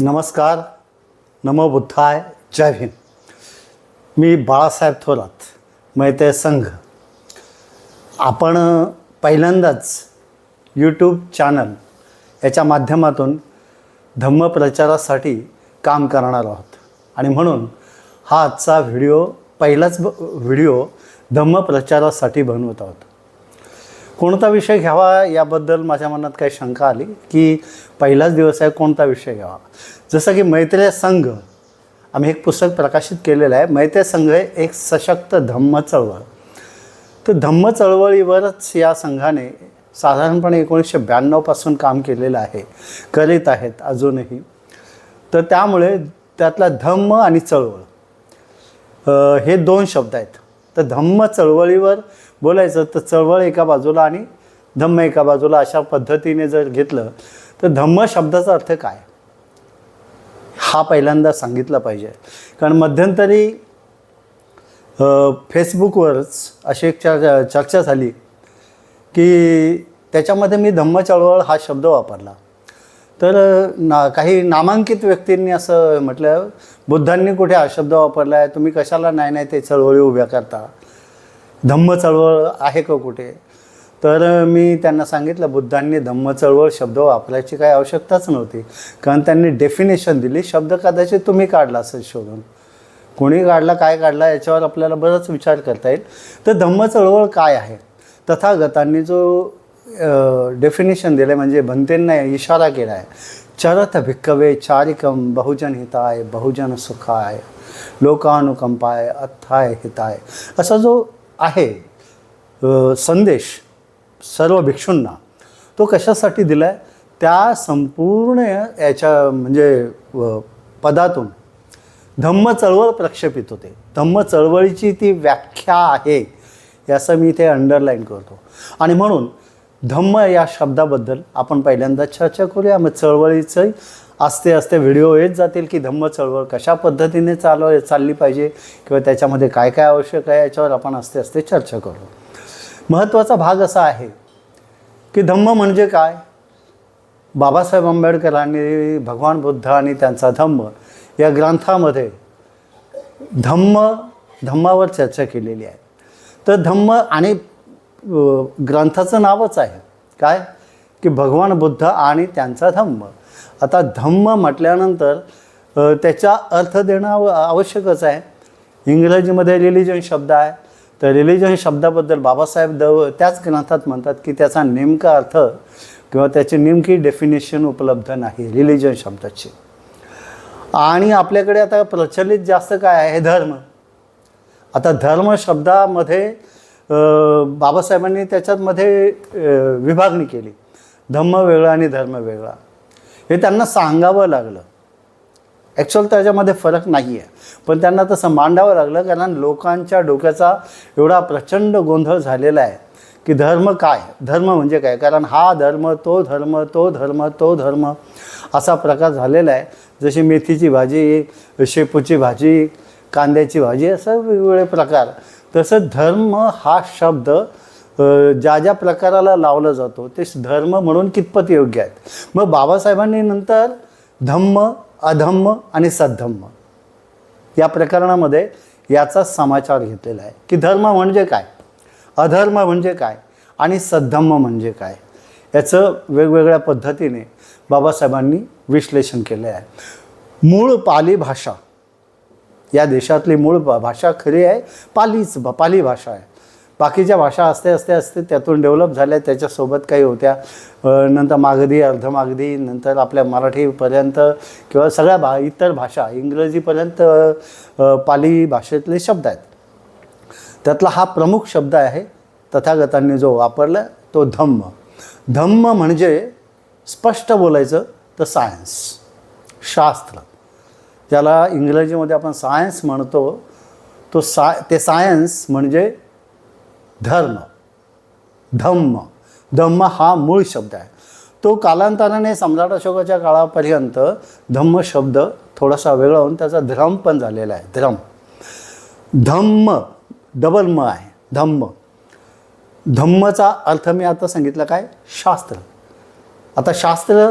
नमस्कार. नमो बुद्धाय. जय भीम. मी बाळासाहेब थोरात मैते संघ. आपण पहिल्यांदाच यूट्यूब चॅनल याच्या माध्यमातून धम्मप्रचारासाठी काम करणार आहोत. आणि म्हणून हा आजचा व्हिडिओ पहिलाच ब व्हिडिओ धम्मप्रचारासाठी बनवत आहोत. कोणता विषय घ्यावा याबद्दल माझ्या मनात काही शंका आली की पहिलाच दिवस आहे कोणता विषय घ्यावा? जसं की मैत्रेय संघ आम्ही एक पुस्तक प्रकाशित केलेलं आहे मैत्रेय संघ हे एक सशक्त धम्म चळवळ. तर धम्म चळवळीवरच या संघाने साधारणपणे एकोणीसशे ब्याण्णवपासून काम केलेलं आहे करीत आहेत अजूनही. तर त्यामुळे त्यातला धम्म आणि चळवळ हे दोन शब्द आहेत. तर धम्म चळवळीवर बोलायचं तर चळवळ एका बाजूला आणि धम्म एका बाजूला अशा पद्धतीने जर घेतलं तर धम्म शब्दाचा अर्थ काय? हा पहिल्यांदा सांगितला पाहिजे. कारण मध्यंतरी फेसबुकवरच अशी एक चर्चा झाली की त्याच्यामध्ये मी धम्म चळवळ हा शब्द वापरला. तर ना काही नामांकित व्यक्तींनी असं म्हटलं बुद्धांनी कुठे हा शब्द वापरला आहे तुम्ही कशाला नाही नाही ते चळवळी उभ्या करता? धम्म चळवळ आहे का कुठे? तर मी त्यांना सांगितलं बुद्धांनी धम्म चळवळ शब्द वापरायची काही आवश्यकताच नव्हती. कारण त्यांनी डेफिनेशन दिली शब्द कदाचित तुम्ही काढला असेल शोधून. कोणी काढला काय काढला याच्यावर आपल्याला बराच विचार करता येईल. तर धम्म चळवळ काय आहे? तथागतांनी जो डेफिनेशन दिलं आहे म्हणजे भंतेंना इशारा केला आहे चरथ भिक्कवे चारिकम बहुजन हिताय बहुजन सुखाय लोकानुकंपाय अथाय हिताय. असा जो आहे संदेश सर्व भिक्षूंना तो कशासाठी दिला आहे त्या संपूर्ण याच्या म्हणजे पदातून. धम्म चळवळ प्रक्षेपित होते. धम्म चळवळीची ती व्याख्या आहे याचं मी इथे अंडरलाईन करतो. आणि म्हणून धम्म या शब्दाबद्दल. आपण पहिल्यांदा चर्चा करूया. मग चळवळीचं असते असते व्हिडिओ येत जातील की धम्म चळवळ कशा पद्धतीने चालव चालली पाहिजे किंवा त्याच्यामध्ये काय काय आवश्यक आहे याच्यावर आपण असते असते चर्चा करू. महत्त्वाचा भाग असा आहे की धम्म म्हणजे काय? बाबासाहेब आंबेडकरांनी भगवान बुद्ध आणि त्यांचा धम्म या ग्रंथामध्ये धम्म धम्मावर चर्चा केलेली आहे. तर धम्म आणि ग्रंथाचं नावच आहे. काय? की भगवान बुद्ध आणि त्यांचा धम्म. आता धम्म म्हटल्यानंतर त्याचा अर्थ देणं आव आवश्यकच आहे. इंग्रजीमध्ये रिलिजन शब्द आहे. तर रिलिजन शब्दाबद्दल बाबासाहेब दव त्याच ग्रंथात म्हणतात की त्याचा नेमका अर्थ किंवा त्याची नेमकी डेफिनेशन उपलब्ध नाही रिलिजन शब्दाची. आणि आपल्याकडे आता प्रचलित जास्त काय आहे? धर्म. आता धर्म शब्दामध्ये बाबासाहेबांनी त्याच्यामध्ये विभागणी केली. धम्म वेगळा आणि धर्म वेगळा. हे त्यांना सांगावं लागलं. ॲक्च्युअल त्याच्यामध्ये फरक नाही आहे पण त्यांना तसं मांडावं लागलं कारण लोकांच्या डोक्याचा एवढा प्रचंड गोंधळ झालेला आहे की धर्म काय? धर्म म्हणजे काय? कारण हा धर्म तो धर्म तो धर्म तो धर्म असा प्रकार झालेला आहे. जशी मेथीची भाजी शेपूची भाजी कांद्याची भाजी असं वेगवेगळे प्रकार. तसं धर्म हा शब्द ज्या ज्या प्रकाराला लावला जातो ते धर्म म्हणून कितपत योग्य आहेत. मग बाबासाहेबांनी नंतर धम्म अधम्म आणि सद्धम्म या प्रकरणामध्ये याचा समाचार घेतलेला आहे. की धर्म म्हणजे काय? अधर्म म्हणजे काय? आणि सद्धम्म म्हणजे काय? याचं वेगवेगळ्या पद्धतीने बाबासाहेबांनी विश्लेषण केलं आहे. मूळ पाली भाषा या देशातली मूळ भा- भाषा खरी आहे पालीच पाली भाषा आहे. बाकीच्या भाषा असते असते असते त्यातून डेव्हलप झाल्या त्याच्यासोबत काही होत्या. नंतर मागधी अर्धमागधी नंतर आपल्या मराठीपर्यंत किंवा सगळ्या भा इतर भाषा इंग्रजीपर्यंत पाली भाषेतले शब्द आहेत. त्यातला हा प्रमुख शब्द आहे तथागतांनी जो वापरला तो धम्म. धम्म म्हणजे स्पष्ट बोलायचं तर सायन्स शास्त्र. ज्याला इंग्रजीमध्ये आपण सायन्स म्हणतो. तो सा ते सायन्स म्हणजे धर्म. धम्म. धम्म हा मूळ शब्द आहे. तो कालांतराने सम्राट अशोकाच्या काळापर्यंत धम्म शब्द थोडासा वेगळा होऊन त्याचा ध्रम पण झालेला आहे. ध्रम. धम्म डबल म आहे. धम्म. धम्मचा अर्थ मी आता सांगितलं काय? शास्त्र. आता शास्त्र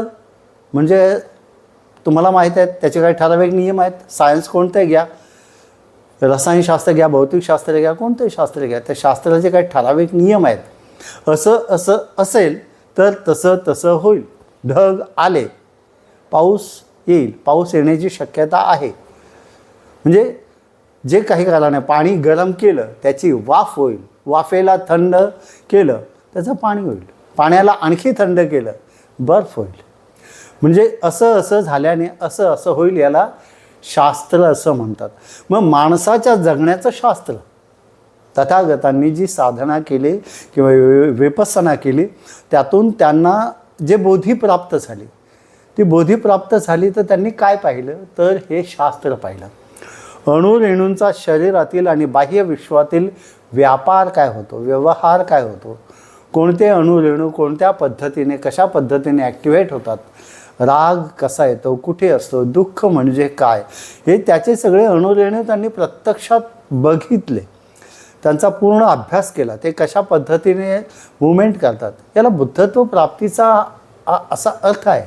म्हणजे तुम्हाला माहीत आहेत त्याचे काही ठराविक नियम आहेत. सायन्स कोणते घ्या? रसायनशास्त्र घ्या भौतिकशास्त्र घ्या कोणतंही शास्त्र घ्या. त्या शास्त्राचे काही ठराविक नियम आहेत. असं असं असेल तर तसं तसं होईल. ढग आले. पाऊस येईल. पाऊस येण्याची शक्यता आहे. म्हणजे जे काही कारण आहे पाणी गरम केलं त्याची वाफ होईल. वाफेला थंड केलं त्याचं पाणी होईल. पाण्याला आणखी थंड केलं बर्फ होईल. म्हणजे असं असं झाल्याने असं असं होईल याला शास्त्र असं म्हणतात. मग माणसाच्या जगण्याचं शास्त्र. तथागतांनी जी साधना केली किंवा विपसना केली त्यातून त्यांना जे बोधी प्राप्त झाली ती बोधी प्राप्त झाली तर त्यांनी काय पाहिलं? तर हे शास्त्र पाहिलं. अणुरेणूंचा शरीरातील आणि बाह्य विश्वातील व्यापार काय होतो? व्यवहार काय होतो? कोणते अणुरेणू कोणत्या पद्धतीने कशा पद्धतीने ॲक्टिवेट होतात? राग कसा येतो कुठे असतो दुःख म्हणजे काय हे त्याचे सगळे अणुरेणे त्यांनी प्रत्यक्षात बघितले. त्यांचा पूर्ण अभ्यास केला ते कशा पद्धतीने मुवमेंट करतात याला बुद्धत्व प्राप्तीचा असा अर्थ आहे.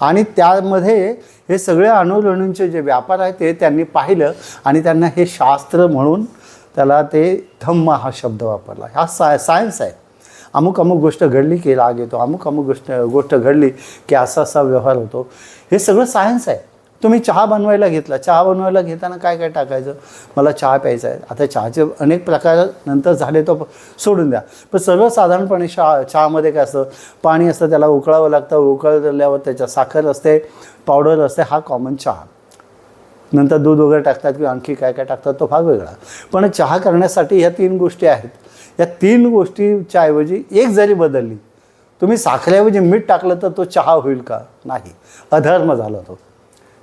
आणि त्यामध्ये हे सगळे अणुरेणूंचे जे व्यापार आहेत ते त्यांनी पाहिलं आणि त्यांना हे शास्त्र म्हणून त्याला ते धम्म हा शब्द वापरला. हा साय सायन्स आहे. अमुक अमुक गोष्ट घडली की राग येतो अमुक अमुक गोष्ट गोष्ट घडली की असा असा व्यवहार होतो. हे सगळं सायन्स आहे. तुम्ही चहा बनवायला घेतला चहा बनवायला घेताना काय काय टाकायचं? मला चहा प्यायचा आहे. आता चहाचे अनेक प्रकार नंतर झाले तो सोडून द्या. पण सर्वसाधारणपणे चहा चहामध्ये काय असतं? पाणी असतं त्याला उकळावं लागतं. उकळल्यावर त्याच्या साखर असते पावडर असते हा कॉमन चहा. नंतर दूध वगैरे टाकतात किंवा आणखी काय काय टाकतात तो भाग वेगळा. पण चहा करण्यासाठी ह्या तीन गोष्टी आहेत. या तीन गोष्टीच्या ऐवजी एक जरी बदलली तुम्ही साखरेऐवजी मीठ टाकलं तर तो चहा होईल का? नाही. अधर्म झाला तो.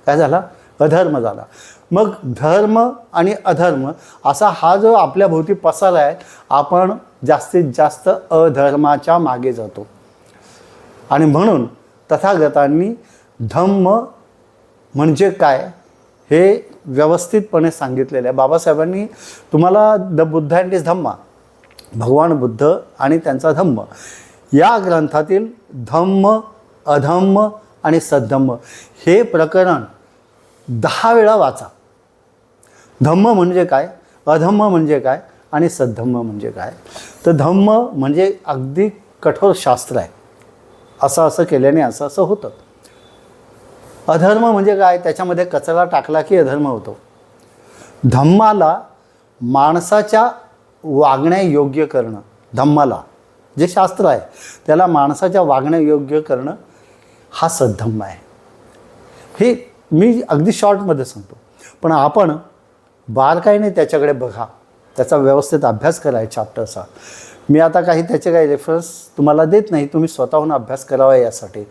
काय झाला? अधर्म झाला. मग धर्म आणि अधर्म असा हा जो आपल्या भोवती पसारा आहे आपण जास्तीत जास्त अधर्माच्या मागे जातो. आणि म्हणून तथागतांनी धम्म म्हणजे काय हे व्यवस्थितपणे सांगितलेलं आहे. बाबासाहेबांनी तुम्हाला the Buddha and his Dhamma. भगवान बुद्ध आणि त्यांचा धम्म. या ग्रंथातील धम्म अधम्म आणि सद्धम्म हे प्रकरण दहा वेळा वाचा. धम्म म्हणजे काय? अधम्म म्हणजे काय? आणि सद्धम्म म्हणजे काय? तर धम्म म्हणजे अगदी कठोर शास्त्र आहे. असं असं केल्याने असं असं होतं. अधर्म म्हणजे काय? त्याच्यामध्ये कचरा टाकला की अधर्म होतो. धम्माला माणसाच्या वागण्यायोग्य करणं धम्माला जे शास्त्र आहे त्याला माणसाच्या वागण्यायोग्य करणं हा सद्धम्म आहे. हे मी अगदी शॉर्टमध्ये सांगतो. पण आपण बारकाईने त्याच्याकडे बघा त्याचा व्यवस्थित अभ्यास करा चॅप्टरचा मी आता काही त्याचे काही रेफरन्स तुम्हाला देत नाही तुम्ही स्वतःहून अभ्यास करावा यासाठी.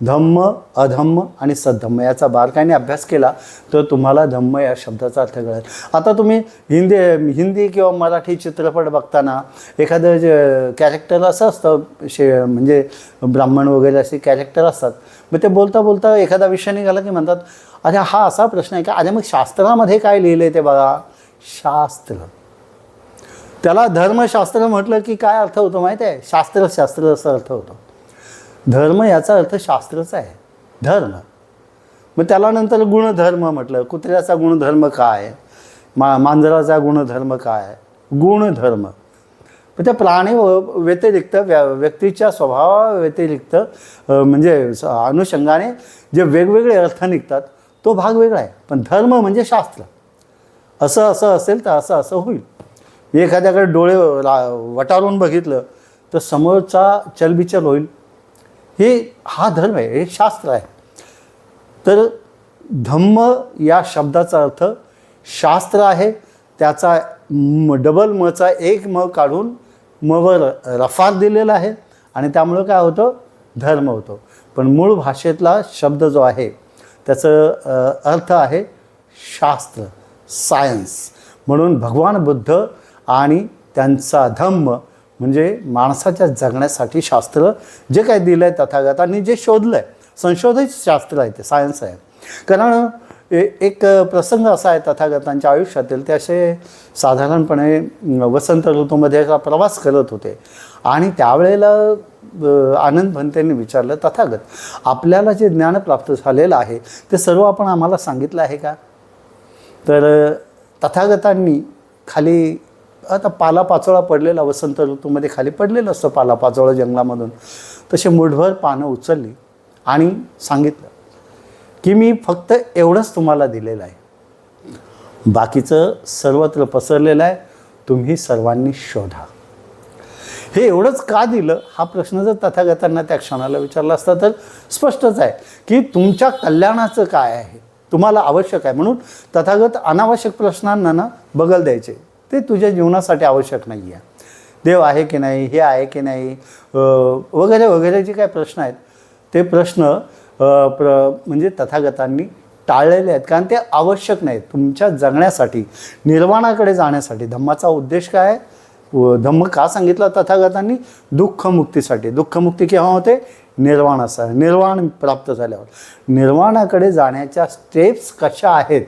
धम्म अधम्म आणि सद्धम्म याचा बारकाईने अभ्यास केला तर तुम्हाला धम्म या शब्दाचा अर्थ कळेल. आता तुम्ही हिंदी हिंदी किंवा मराठी चित्रपट बघताना एखादं जे कॅरेक्टर असं असतं शे म्हणजे ब्राह्मण वगैरे असे कॅरेक्टर असतात मग ते बोलता बोलता एखादा विषय निघाला की म्हणतात अरे हा असा प्रश्न आहे का? अरे मग शास्त्रामध्ये काय लिहिलं आहे ते बघा. शास्त्र. त्याला धर्मशास्त्र म्हटलं की काय अर्थ होतो माहीत आहे? शास्त्र शास्त्र असा अर्थ होतो. धर्म याचा अर्थ शास्त्रच आहे. धर्म. मग त्याला नंतर गुणधर्म म्हटलं. कुत्र्याचा गुणधर्म काय? मा मांजराचा गुणधर्म काय? गुणधर्म. पण त्या प्राणी व्यतिरिक्त व्या व्यक्तीच्या स्वभावा व्यतिरिक्त म्हणजे स- अनुषंगाने जे वेगवेगळे अर्थ निघतात तो भाग वेगळा आहे. पण धर्म म्हणजे शास्त्र. असं असं असेल तर असं असं होईल. एखाद्याकडे डोळे रा वटारून बघितलं तर समोरचा चलबिचल होईल. हे हा धर्म आहे हे शास्त्र आहे. तर धम्म या शब्दाचा अर्थ शास्त्र आहे त्याचा म डबल मचा एक म काढून मवर रफार दिलेला आहे आणि त्यामुळं काय होतं? धर्म होतो. पण मूळ भाषेतला शब्द जो आहे त्याचं अर्थ आहे शास्त्र सायन्स म्हणून भगवान बुद्ध आणि त्यांचा धम्म म्हणजे माणसाच्या जगण्यासाठी शास्त्र जे काही दिलं आहे तथागतांनी जे शोधलं आहे संशोधित शास्त्र आहे ते सायन्स आहे. कारण ए- एक प्रसंग असा आहे तथागतांच्या आयुष्यातील ते असे साधारणपणे वसंत ऋतूमध्ये असा प्रवास करत होते. आणि त्यावेळेला आनंद भंतेंनी विचारलं तथागत आपल्याला जे ज्ञान प्राप्त झालेलं आहे ते सर्व आपण आम्हाला सांगितलं आहे का? तर तथागतांनी खाली आता पालापाचोळा पडलेला वसंत ऋतूमध्ये खाली पडलेलं असतं पालापाचोळा जंगलामधून. तसे मुठभर पानं उचलली आणि सांगितलं की मी फक्त एवढंच तुम्हाला दिलेलं आहे. बाकीचं सर्वत्र पसरलेलं आहे तुम्ही सर्वांनी शोधा. हे एवढंच का दिलं? हा प्रश्न जर तथागतांना त्या क्षणाला विचारला असता तर स्पष्टच आहे की तुमच्या कल्याणाचं काय आहे? तुम्हाला आवश्यक आहे. म्हणून तथागत अनावश्यक प्रश्नांना ना बगल द्यायचे. ते तुझ्या जीवनासाठी आवश्यक नाही आहे देव आहे की नाही हे आहे की नाही वगैरे वगैरे जे काय प्रश्न आहेत ते प्रश्न प्र म्हणजे तथागतांनी टाळलेले आहेत. कारण ते आवश्यक नाहीत. तुमच्या जगण्यासाठी निर्वाणाकडे जाण्यासाठी धम्माचा उद्देश काय? आहे व धम्म का सांगितला तथागतांनी? दुःखमुक्तीसाठी. दुःखमुक्ती केव्हा होते? निर्वाणाचा निर्वाण प्राप्त झाल्यावर. निर्वाणाकडे जाण्याच्या स्टेप्स कशा आहेत?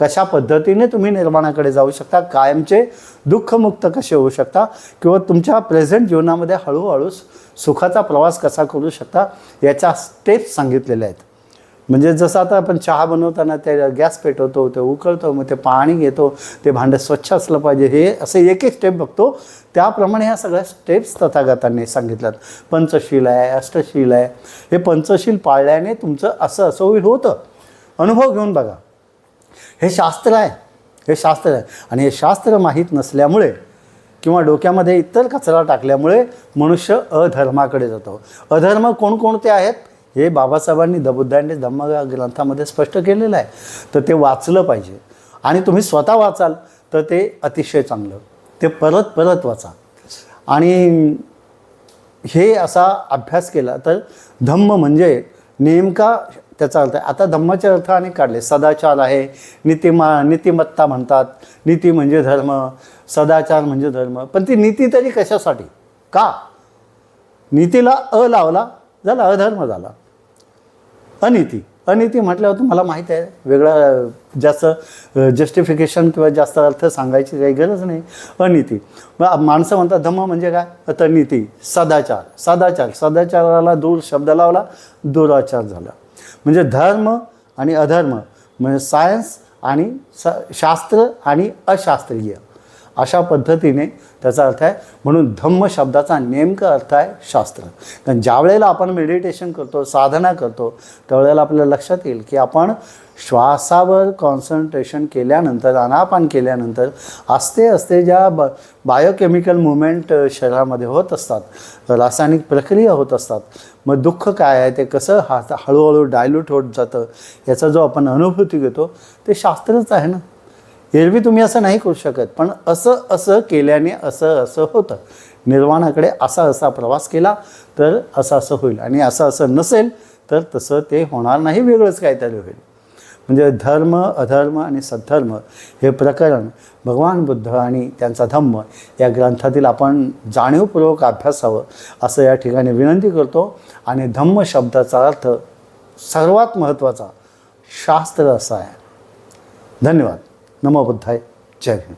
कशा पद्धतीने तुम्ही निर्माणाकडे जाऊ शकता कायमचे दुःखमुक्त कसे होऊ शकता किंवा तुमच्या प्रेझेंट जीवनामध्ये हळूहळू सुखाचा प्रवास कसा करू शकता याच्या स्टेप्स सांगितलेल्या आहेत. म्हणजे जसं आता आपण चहा बनवताना ते गॅस पेटवतो ते उकळतो मग ते पाणी घेतो ते भांडं स्वच्छ असलं पाहिजे हे असे एक एक स्टेप बघतो. त्याप्रमाणे ह्या सगळ्या स्टेप्स तथागतांनी सांगितल्यात. पंचशील आहे अष्टशील आहे. हे पंचशील पाळल्याने तुमचं असं असं होईल होतं. अनुभव घेऊन बघा. हे शास्त्र आहे. हे शास्त्र आहे. आणि हे शास्त्र माहीत नसल्यामुळे किंवा डोक्यामध्ये इतर कचरा टाकल्यामुळे मनुष्य अधर्माकडे जातो. अधर्म कोणकोणते आहेत? हे बाबासाहेबांनी दबुद्धांनी धम्म ग्रंथामध्ये स्पष्ट केलेलं आहे. तर ते वाचलं पाहिजे. आणि तुम्ही स्वतः वाचाल तर ते अतिशय चांगलं. ते परत परत वाचा. आणि हे असा अभ्यास केला तर धम्म म्हणजे नेमका त्याचा अर्थ आहे आता धम्माचे अर्थ अनेक काढले. सदाचार आहे. नीतिमा नीतिमत्ता म्हणतात. नीती म्हणजे धर्म. सदाचार म्हणजे धर्म. पण ती नीती तरी कशासाठी? का? नीतीला अ लावला झाला अधर्म झाला. अनिती. अनिती म्हटल्यावर तुम्हाला माहीत आहे वेगळा जास्त जस्टिफिकेशन किंवा जास्त अर्थ सांगायची काही गरज नाही. अनिती. मग माणसं म्हणतात धम्म म्हणजे काय? आता नीती. सदाचार. सदाचार. सदाचाराला दूर शब्द लावला दुराचार झाला. म्हणजे धर्म आणि अधर्म म्हणजे सायन्स आणि स शास्त्र आणि अशास्त्रीय. अशा पद्धतीने त्याचा अर्थ आहे म्हणून धम्म शब्दाचा नेमका अर्थ आहे शास्त्र. कारण ज्या वेळेला आपण मेडिटेशन करतो साधना करतो त्यावेळेला आपल्याला लक्षात येईल की आपण श्वासावर कॉन्सन्ट्रेशन केल्यानंतर अनापान केल्यानंतर असते असते ज्या ब बायोकेमिकल मुवमेंट शरीरामध्ये होत असतात रासायनिक प्रक्रिया होत असतात मग दुःख काय आहे ते कसं हा हळूहळू डायल्यूट होत जातं याचा जो आपण अनुभूती घेतो ते शास्त्रच आहे ना. एरवी तुम्ही असं नाही करू शकत. पण असं असं केल्याने असं असं होतं. निर्वाणाकडे असा असा प्रवास केला तर असं असं होईल. आणि असं असं नसेल तर तसं ते होणार नाही वेगळंच काहीतरी होईल. म्हणजे धर्म अधर्म आणि सद्धर्म हे प्रकरण भगवान बुद्ध आणि त्यांचा धम्म या ग्रंथातील आपण जाणीवपूर्वक अभ्यासावं असं या ठिकाणी विनंती करतो. आणि धम्म शब्दाचा अर्थ सर्वात महत्त्वाचा शास्त्र असा आहे. धन्यवाद. नमो बुद्धाय. जय हिंद